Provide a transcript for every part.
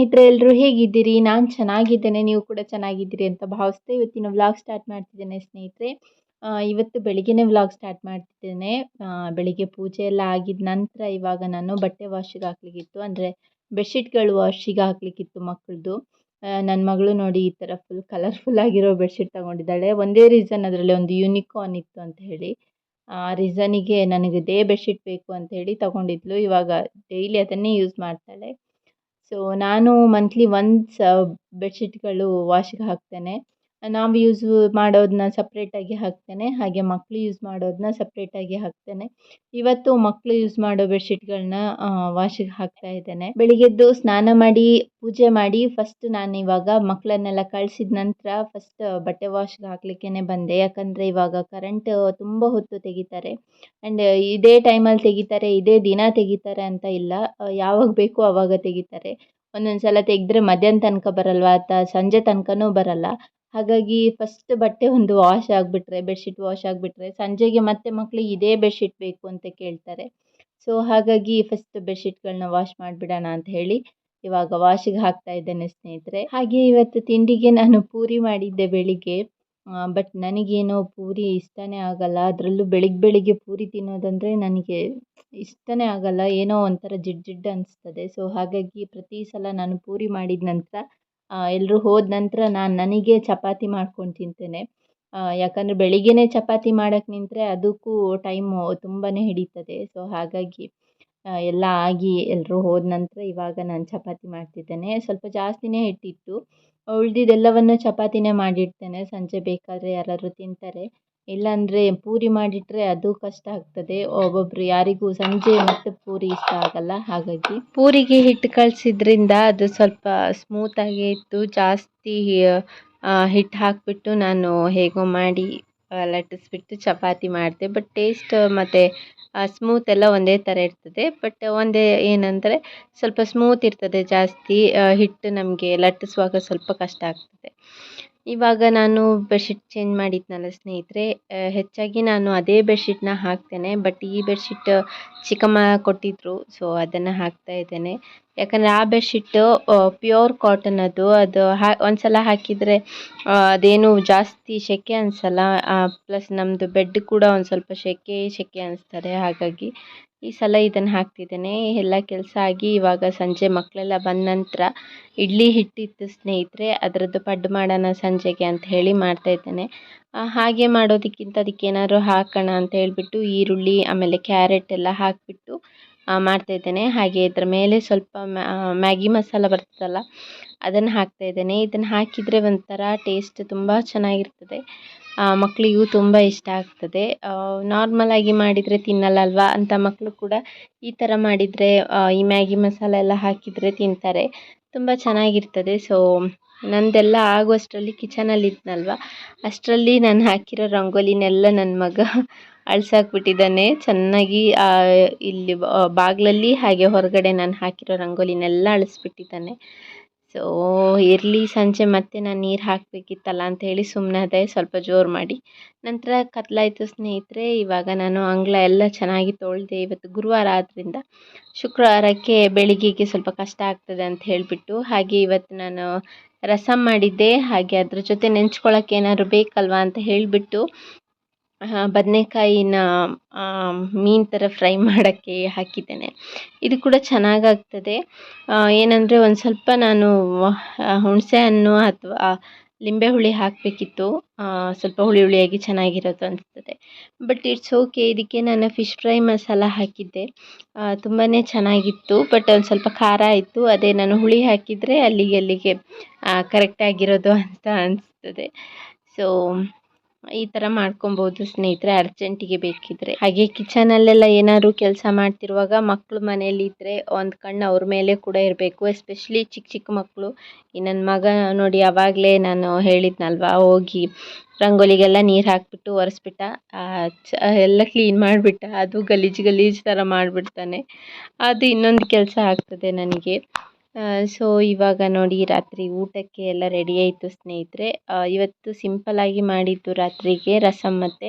ಸ್ನೇಹಿತರೆ ಎಲ್ಲರೂ ಹೇಗಿದ್ದೀರಿ? ನಾನು ಚೆನ್ನಾಗಿದ್ದೇನೆ, ನೀವು ಕೂಡ ಚೆನ್ನಾಗಿದ್ದೀರಿ ಅಂತ ಭಾವಿಸ್ತಾ ಇವತ್ತಿನ ವ್ಲಾಗ್ ಸ್ಟಾರ್ಟ್ ಮಾಡ್ತಿದ್ದೇನೆ ಸ್ನೇಹಿತರೆ. ಇವತ್ತು ಬೆಳಿಗ್ಗೆನೇ ವ್ಲಾಗ್ ಸ್ಟಾರ್ಟ್ ಮಾಡ್ತಿದ್ದೇನೆ. ಬೆಳಿಗ್ಗೆ ಪೂಜೆ ಎಲ್ಲ ಆಗಿದ ನಂತರ ಇವಾಗ ನಾನು ಬಟ್ಟೆ ವಾಶಿಗೆ ಹಾಕ್ಲಿಕ್ಕಿತ್ತು. ಅಂದರೆ ಬೆಡ್ಶೀಟ್ಗಳು ವಾಶಿಗೆ ಹಾಕ್ಲಿಕ್ಕಿತ್ತು ಮಕ್ಕಳದು ನನ್ನ ಮಗಳು ನೋಡಿ ಈ ಥರ ಫುಲ್ ಕಲರ್ಫುಲ್ ಆಗಿರೋ ಬೆಡ್ಶೀಟ್ ತಗೊಂಡಿದ್ದಾಳೆ. ಒಂದೇ ರೀಸನ್ ಅದರಲ್ಲಿ ಒಂದು ಯೂನಿಕಾರ್ನ್ ಇತ್ತು ಅಂತ ಹೇಳಿ. ಆ ರೀಸನಿಗೆ ನನಗೆ ಇದೇ ಬೆಡ್ಶೀಟ್ ಬೇಕು ಅಂತ ಹೇಳಿ ತಗೊಂಡಿದ್ಲು. ಇವಾಗ ಡೈಲಿ ಅದನ್ನೇ ಯೂಸ್ ಮಾಡ್ತಾಳೆ. ಸೊ ನಾನು ಮಂತ್ಲಿ ಒನ್ಸ್ ಬೆಡ್ಶೀಟ್ಗಳು ವಾಶಿಗೆ ಹಾಕ್ತೇನೆ. ನಾವು ಯೂಸ್ ಮಾಡೋದನ್ನ ಸಪ್ರೇಟಾಗಿ ಹಾಕ್ತೇನೆ, ಹಾಗೆ ಮಕ್ಕಳು ಯೂಸ್ ಮಾಡೋದನ್ನ ಸಪ್ರೇಟಾಗಿ ಹಾಕ್ತೇನೆ. ಇವತ್ತು ಮಕ್ಕಳು ಯೂಸ್ ಮಾಡೋ ಬೆಡ್ಶೀಟ್ಗಳನ್ನ ವಾಶಿಗೆ ಹಾಕ್ತಾ ಇದ್ದೇನೆ. ಬೆಳಿಗ್ಗೆದ್ದು ಸ್ನಾನ ಮಾಡಿ, ಪೂಜೆ ಮಾಡಿ ಫಸ್ಟ್ ನಾನು ಇವಾಗ ಮಕ್ಕಳನ್ನೆಲ್ಲ ಕಳಿಸಿದ ನಂತರ ಫಸ್ಟ್ ಬಟ್ಟೆ ವಾಶ್ಗೆ ಹಾಕ್ಲಿಕ್ಕೇ ಬಂದೆ. ಯಾಕಂದರೆ ಇವಾಗ ಕರೆಂಟ್ ತುಂಬ ಹೊತ್ತು ತೆಗಿತಾರೆ. ಆ್ಯಂಡ್ ಇದೇ ಟೈಮಲ್ಲಿ ತೆಗಿತಾರೆ, ಇದೇ ದಿನ ತೆಗಿತಾರೆ ಅಂತ ಇಲ್ಲ. ಯಾವಾಗ ಬೇಕೋ ಆವಾಗ ತೆಗಿತಾರೆ. ಒಂದೊಂದು ಸಲ ತೆಗೆದ್ರೆ ಮಧ್ಯಾಹ್ನ ತನಕ ಬರಲ್ವಾ ಅಥವಾ ಸಂಜೆ ತನಕನೂ ಬರಲ್ಲ. ಹಾಗಾಗಿ ಫಸ್ಟ್ ಬಟ್ಟೆ ಒಂದು ವಾಶ್ ಆಗಿಬಿಟ್ರೆ ಬೆಡ್ಶೀಟ್ ವಾಶ್ ಆಗಿಬಿಟ್ರೆ ಸಂಜೆಗೆ ಮತ್ತೆ ಮಕ್ಕಳಿಗೆ ಇದೇ ಬೆಡ್ಶೀಟ್ ಬೇಕು ಅಂತ ಕೇಳ್ತಾರೆ. ಸೊ ಹಾಗಾಗಿ ಫಸ್ಟ್ ಬೆಡ್ಶೀಟ್ಗಳನ್ನ ವಾಶ್ ಮಾಡಿಬಿಡೋಣ ಅಂತ ಹೇಳಿ ಇವಾಗ ವಾಶಿಗೆ ಹಾಕ್ತಾ ಇದ್ದೇನೆ ಸ್ನೇಹಿತರೆ. ಹಾಗೆ ಇವತ್ತು ತಿಂಡಿಗೆ ನಾನು ಪೂರಿ ಮಾಡಿದ್ದೆ ಬೆಳಿಗ್ಗೆ. ಬಟ್ ನನಗೇನೋ ಪೂರಿ ಇಷ್ಟನೇ ಆಗಲ್ಲ. ಅದರಲ್ಲೂ ಬೆಳಿಗ್ಗೆ ಬೆಳಿಗ್ಗೆ ಪೂರಿ ತಿನ್ನೋದಂದರೆ ನನಗೆ ಇಷ್ಟನೇ ಆಗಲ್ಲ. ಏನೋ ಒಂಥರ ಜಿಡ್ ಜಿಡ್ ಅನಿಸ್ತದೆ. ಸೊ ಹಾಗಾಗಿ ಪ್ರತಿ ಸಲ ನಾನು ಪೂರಿ ಮಾಡಿದ ನಂತರ ಎಲ್ಲರೂ ಹೋದ ನಂತರ ನಾನು ನನಗೆ ಚಪಾತಿ ಮಾಡ್ಕೊಂಡು ತಿಂತೇನೆ. ಯಾಕಂದರೆ ಬೆಳಿಗ್ಗೆನೇ ಚಪಾತಿ ಮಾಡೋಕ್ಕೆ ನಿಂತರೆ ಅದಕ್ಕೂ ಟೈಮು ತುಂಬಾ ಹಿಡಿತದೆ. ಸೊ ಹಾಗಾಗಿ ಎಲ್ಲ ಆಗಿ ಎಲ್ಲರೂ ಹೋದ ನಂತರ ಇವಾಗ ನಾನು ಚಪಾತಿ ಮಾಡ್ತಿದ್ದೇನೆ. ಸ್ವಲ್ಪ ಜಾಸ್ತಿನೇ ಹಿಟ್ಟಿತ್ತು. ಉಳಿದಿದ್ದೆಲ್ಲವನ್ನು ಚಪಾತಿನೇ ಮಾಡಿಡ್ತೇನೆ. ಸಂಜೆ ಬೇಕಾದರೆ ಯಾರಾದರೂ ತಿಂತಾರೆ. ಇಲ್ಲಾಂದರೆ ಪೂರಿ ಮಾಡಿಟ್ರೆ ಅದು ಕಷ್ಟ ಆಗ್ತದೆ. ಒಬ್ಬೊಬ್ಬರು ಯಾರಿಗೂ ಸಂಜೆ ಮತ್ತೆ ಪೂರಿ ಇಷ್ಟ ಆಗಲ್ಲ. ಹಾಗಾಗಿ ಪೂರಿಗೆ ಹಿಟ್ಟು ಕಳಿಸಿದ್ರಿಂದ ಅದು ಸ್ವಲ್ಪ ಸ್ಮೂತಾಗೇ ಇತ್ತು. ಜಾಸ್ತಿ ಹಿಟ್ಟು ಹಾಕಿಬಿಟ್ಟು ನಾನು ಹೇಗೋ ಮಾಡಿ ಲಟ್ಟಿಸ್ಬಿಟ್ಟು ಚಪಾತಿ ಮಾಡಿದೆ. ಬಟ್ ಟೇಸ್ಟ್ ಮತ್ತು ಸ್ಮೂತ್ ಎಲ್ಲ ಒಂದೇ ಥರ ಇರ್ತದೆ. ಬಟ್ ಒಂದೇ ಏನಂದರೆ ಸ್ವಲ್ಪ ಸ್ಮೂತ್ ಇರ್ತದೆ ಜಾಸ್ತಿ ಹಿಟ್ಟು ನಮಗೆ ಲಟ್ಟಿಸುವಾಗ ಸ್ವಲ್ಪ ಕಷ್ಟ ಆಗ್ತದೆ. ಇವಾಗ ನಾನು ಬೆಡ್ಶೀಟ್ ಚೇಂಜ್ ಮಾಡಿದ್ನಲ್ಲ ಸ್ನೇಹಿತರೆ ಹೆಚ್ಚಾಗಿ ನಾನು ಅದೇ ಬೆಡ್ಶೀಟ್ನ ಹಾಕ್ತೇನೆ, ಬಟ್ ಈ ಬೆಡ್ಶೀಟ್ ಚಿಕ್ಕಮ್ಮ ಕೊಟ್ಟಿದ್ರು, ಸೊ ಅದನ್ನು ಹಾಕ್ತಾ ಇದ್ದೇನೆ. ಯಾಕಂದರೆ ಆ ಬೆಡ್ಶೀಟು ಪ್ಯೂರ್ ಕಾಟನ್ ಅದು ಅದು ಹಾ, ಒಂದ್ಸಲ ಹಾಕಿದರೆ ಅದೇನು ಜಾಸ್ತಿ ಸೆಕೆ ಅನಿಸಲ್ಲ ಪ್ಲಸ್ ನಮ್ಮದು ಬೆಡ್ ಕೂಡ ಒಂದು ಸ್ವಲ್ಪ ಸೆಕೆ ಸೆಕೆ ಅನಿಸ್ತದೆ, ಹಾಗಾಗಿ ಈ ಸಲ ಇದನ್ನು ಹಾಕ್ತಿದ್ದೇನೆ. ಎಲ್ಲ ಕೆಲಸ ಆಗಿ ಇವಾಗ ಸಂಜೆ ಮಕ್ಕಳೆಲ್ಲ ಬಂದ ನಂತರ ಇಡ್ಲಿ ಹಿಟ್ಟಿತ್ತು ಸ್ನೇಹಿತರೆ, ಅದರದ್ದು ಪಡ್ಡು ಮಾಡೋಣ ಸಂಜೆಗೆ ಅಂತ ಹೇಳಿ ಮಾಡ್ತಾ ಇದ್ದೇನೆ. ಹಾಗೆ ಮಾಡೋದಕ್ಕಿಂತ ಅದಕ್ಕೆ ಏನಾದ್ರು ಹಾಕೋಣ ಅಂತ ಹೇಳಿಬಿಟ್ಟು ಈರುಳ್ಳಿ, ಆಮೇಲೆ ಕ್ಯಾರೆಟ್ ಎಲ್ಲ ಹಾಕಿಬಿಟ್ಟು ಮಾಡ್ತಾ ಇದ್ದೇನೆ. ಹಾಗೆ ಇದರ ಮೇಲೆ ಸ್ವಲ್ಪ ಮ್ಯಾಗಿ ಮಸಾಲ ಬರ್ತದಲ್ಲ, ಅದನ್ನು ಹಾಕ್ತಾ ಇದ್ದೇನೆ. ಇದನ್ನು ಹಾಕಿದರೆ ಒಂಥರ ಟೇಸ್ಟ್ ತುಂಬ ಚೆನ್ನಾಗಿರ್ತದೆ. ಮಕ್ಕಳಿಗೂ ತುಂಬ ಇಷ್ಟ ಆಗ್ತದೆ. ನಾರ್ಮಲ್ ಆಗಿ ಮಾಡಿದರೆ ತಿನ್ನಲ್ಲ ಅಲ್ವಾ ಅಂತ ಮಕ್ಕಳು ಕೂಡ ಈ ಥರ ಮಾಡಿದರೆ ಈ ಮ್ಯಾಗಿ ಮಸಾಲೆ ಎಲ್ಲ ಹಾಕಿದರೆ ತಿಂತಾರೆ. ತುಂಬ ಚೆನ್ನಾಗಿರ್ತದೆ. ಸೊ ನಂದೆಲ್ಲ ಆಗುವಷ್ಟರಲ್ಲಿ ಕಿಚನಲ್ಲಿ ಇದ್ನಲ್ವ? ಅಷ್ಟರಲ್ಲಿ ನಾನು ಹಾಕಿರೋ ರಂಗೋಲಿನೆಲ್ಲ ನನ್ನ ಮಗ ಅಳ್ಸಾಕ್ಬಿಟ್ಟಿದ್ದಾನೆ. ಚೆನ್ನಾಗಿ ಇಲ್ಲಿ ಬಾಗಿಲಲ್ಲಿ ಹಾಗೆ ಹೊರಗಡೆ ನಾನು ಹಾಕಿರೋ ರಂಗೋಲಿನೆಲ್ಲ ಅಳಿಸ್ಬಿಟ್ಟಿದ್ದಾನೆ. ಸೊ ಇರಲಿ ಸಂಜೆ ಮತ್ತೆ ನಾನು ನೀರು ಹಾಕಬೇಕಿತ್ತಲ್ಲ ಅಂತ ಹೇಳಿ ಸುಮ್ಮನಾದೆ ಸ್ವಲ್ಪ ಜೋರು ಮಾಡಿ. ನಂತರ ಕತ್ಲಾಯಿತು ಸ್ನೇಹಿತರೆ, ಇವಾಗ ನಾನು ಅಂಗಳ ಎಲ್ಲ ಚೆನ್ನಾಗಿ ತೊಳೆದೆ ಇವತ್ತು ಗುರುವಾರ ಆದ್ದರಿಂದ ಶುಕ್ರವಾರಕ್ಕೆ ಬೆಳಿಗ್ಗೆಗೆ ಸ್ವಲ್ಪ ಕಷ್ಟ ಆಗ್ತದೆ ಅಂತ ಹೇಳಿಬಿಟ್ಟು ಹಾಗೆ ಇವತ್ತು ನಾನು ರಸಮ್ ಮಾಡಿದ್ದೆ. ಹಾಗೆ ಅದ್ರ ಜೊತೆ ನೆಂಚ್ಕೊಳ್ಳೋಕೆ ಏನಾದ್ರು ಬೇಕಲ್ವಾ ಅಂತ ಹೇಳಿಬಿಟ್ಟು ಬದನೆಕಾಯಿನ ಮೀನು ಥರ ಫ್ರೈ ಮಾಡೋಕ್ಕೆ ಹಾಕಿದ್ದೇನೆ. ಇದು ಕೂಡ ಚೆನ್ನಾಗಾಗ್ತದೆ. ಏನಂದರೆ ಒಂದು ಸ್ವಲ್ಪ ನಾನು ಹುಣಸೆ ಹಣ್ಣು ಅಥವಾ ಲಿಂಬೆ ಹುಳಿ ಹಾಕಬೇಕಿತ್ತು. ಸ್ವಲ್ಪ ಹುಳಿ ಹುಳಿಯಾಗಿ ಚೆನ್ನಾಗಿರೋದು ಅನಿಸ್ತದೆ. ಬಟ್ ಇಟ್ಸ್ ಓಕೆ ಇದಕ್ಕೆ ನಾನು ಫಿಶ್ ಫ್ರೈ ಮಸಾಲ ಹಾಕಿದ್ದೆ. ತುಂಬಾ ಚೆನ್ನಾಗಿತ್ತು ಬಟ್ ಒಂದು ಸ್ವಲ್ಪ ಖಾರ ಇತ್ತು ಅದೇ ನಾನು ಹುಳಿ ಹಾಕಿದರೆ ಅಲ್ಲಿಗೆ ಅಲ್ಲಿಗೆ ಕರೆಕ್ಟಾಗಿರೋದು ಅಂತ ಅನಿಸ್ತದೆ. ಸೊ ಈ ಥರ ಮಾಡ್ಕೊಬೋದು ಸ್ನೇಹಿತರೆ ಅರ್ಜೆಂಟಿಗೆ ಬೇಕಿದ್ರೆ. ಹಾಗೆ ಕಿಚನಲ್ಲೆಲ್ಲ ಏನಾದ್ರು ಕೆಲಸ ಮಾಡ್ತಿರುವಾಗ ಮಕ್ಕಳು ಮನೇಲಿ ಇದ್ರೆ ಒಂದು ಕಣ್ಣು ಅವ್ರ ಮೇಲೆ ಕೂಡ ಇರಬೇಕು. ಎಸ್ಪೆಷಲಿ ಚಿಕ್ಕ ಚಿಕ್ಕ ಮಕ್ಕಳು ಈ ನನ್ನ ಮಗ ನೋಡಿ ಆವಾಗಲೇ ನಾನು ಹೇಳಿದ್ನಲ್ವಾ, ಹೋಗಿ ರಂಗೋಲಿಗೆಲ್ಲ ನೀರು ಹಾಕಿಬಿಟ್ಟು ಒರೆಸ್ಬಿಟ್ಟ. ಎಲ್ಲ ಕ್ಲೀನ್ ಮಾಡಿಬಿಟ್ಟ. ಅದು ಗಲೀಜು ಗಲೀಜು ಥರ ಮಾಡಿಬಿಡ್ತಾನೆ. ಅದು ಇನ್ನೊಂದು ಕೆಲಸ ಆಗ್ತದೆ ನನಗೆ. ಸೊ ಇವಾಗ ನೋಡಿ ರಾತ್ರಿ ಊಟಕ್ಕೆ ಎಲ್ಲ ರೆಡಿ ಆಯಿತು ಸ್ನೇಹಿತರೆ. ಇವತ್ತು ಸಿಂಪಲ್ಲಾಗಿ ಮಾಡಿದ್ದು ರಾತ್ರಿಗೆ ರಸಮ್ ಮತ್ತು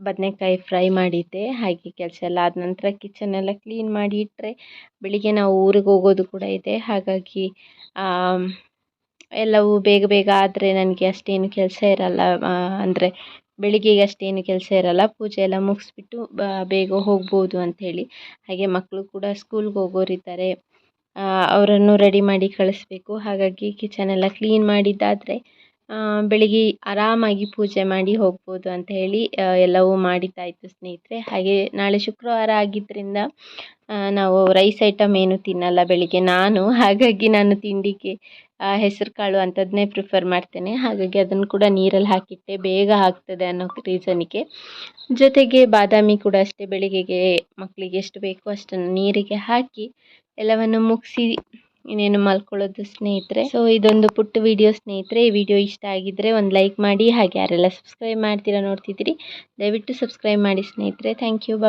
ಬದನೆಕಾಯಿ ಫ್ರೈ ಮಾಡಿದ್ದೆ. ಹಾಗೆ ಕೆಲಸ ಎಲ್ಲ ಆದ ನಂತರ ಕಿಚನ್ ಎಲ್ಲ ಕ್ಲೀನ್ ಮಾಡಿ ಇಟ್ಟರೆ ಬೆಳಿಗ್ಗೆ ನಾವು ಊರಿಗೆ ಹೋಗೋದು ಕೂಡ ಇದೆ. ಹಾಗಾಗಿ ಎಲ್ಲವೂ ಬೇಗ ಬೇಗ ಆದರೆ ನನಗೆ ಅಷ್ಟೇನು ಕೆಲಸ ಇರಲ್ಲ. ಅಂದರೆ ಬೆಳಿಗ್ಗೆಗೆ ಅಷ್ಟೇನು ಕೆಲಸ ಇರಲ್ಲ. ಪೂಜೆ ಎಲ್ಲ ಮುಗಿಸ್ಬಿಟ್ಟು ಬೇಗ ಹೋಗ್ಬೋದು ಅಂಥೇಳಿ. ಹಾಗೆ ಮಕ್ಕಳು ಕೂಡ ಸ್ಕೂಲ್ಗೆ ಹೋಗೋರಿದ್ದಾರೆ. ಅವರನ್ನು ರೆಡಿ ಮಾಡಿ ಕಳಿಸ್ಬೇಕು. ಹಾಗಾಗಿ ಕಿಚನ್ ಎಲ್ಲ ಕ್ಲೀನ್ ಮಾಡಿದ್ದಾದರೆ ಬೆಳಿಗ್ಗೆ ಆರಾಮಾಗಿ ಪೂಜೆ ಮಾಡಿ ಹೋಗ್ಬೋದು ಅಂತ ಹೇಳಿ ಎಲ್ಲವೂ ಮಾಡಿದ್ದಾಯಿತು ಸ್ನೇಹಿತರೆ. ಹಾಗೆ ನಾಳೆ ಶುಕ್ರವಾರ ಆಗಿದ್ದರಿಂದ ನಾವು ರೈಸ್ ಐಟಮ್ ಏನು ತಿನ್ನಲ್ಲ ಬೆಳಿಗ್ಗೆ ನಾನು. ಹಾಗಾಗಿ ನಾನು ತಿಂಡಿಗೆ ಹೆಸರು ಕಾಳು ಅಂಥದ್ದನ್ನೇ ಪ್ರಿಫರ್ ಮಾಡ್ತೇನೆ. ಹಾಗಾಗಿ ಅದನ್ನು ಕೂಡ ನೀರಲ್ಲಿ ಹಾಕಿಟ್ಟೆ. ಬೇಗ ಆಗ್ತದೆ ಅನ್ನೋ ರೀಸನಿಗೆ ಜೊತೆಗೆ ಬಾದಾಮಿ ಕೂಡ ಅಷ್ಟೇ ಬೆಳಿಗ್ಗೆಗೆ ಮಕ್ಕಳಿಗೆ ಎಷ್ಟು ಬೇಕೋ ಅಷ್ಟನ್ನು ನೀರಿಗೆ ಹಾಕಿ ಎಲ್ಲವನ್ನು ಮುಗಿಸಿ ಇನ್ನೇನು ಮಲ್ಕೊಳ್ಳೋದು ಸ್ನೇಹಿತರೆ. ಸೊ ಇದೊಂದು ಪುಟ್ಟ ವಿಡಿಯೋ ಸ್ನೇಹಿತರೆ. ಈ ವಿಡಿಯೋ ಇಷ್ಟ ಆಗಿದ್ದರೆ ಒಂದು ಲೈಕ್ ಮಾಡಿ ಹಾಗೆ ಯಾರೆಲ್ಲ ಸಬ್ಸ್ಕ್ರೈಬ್ ಮಾಡ್ತೀರಾ ನೋಡ್ತಿದ್ದೀರಿ, ದಯವಿಟ್ಟು ಸಬ್ಸ್ಕ್ರೈಬ್ ಮಾಡಿ ಸ್ನೇಹಿತರೆ. Thank you Baba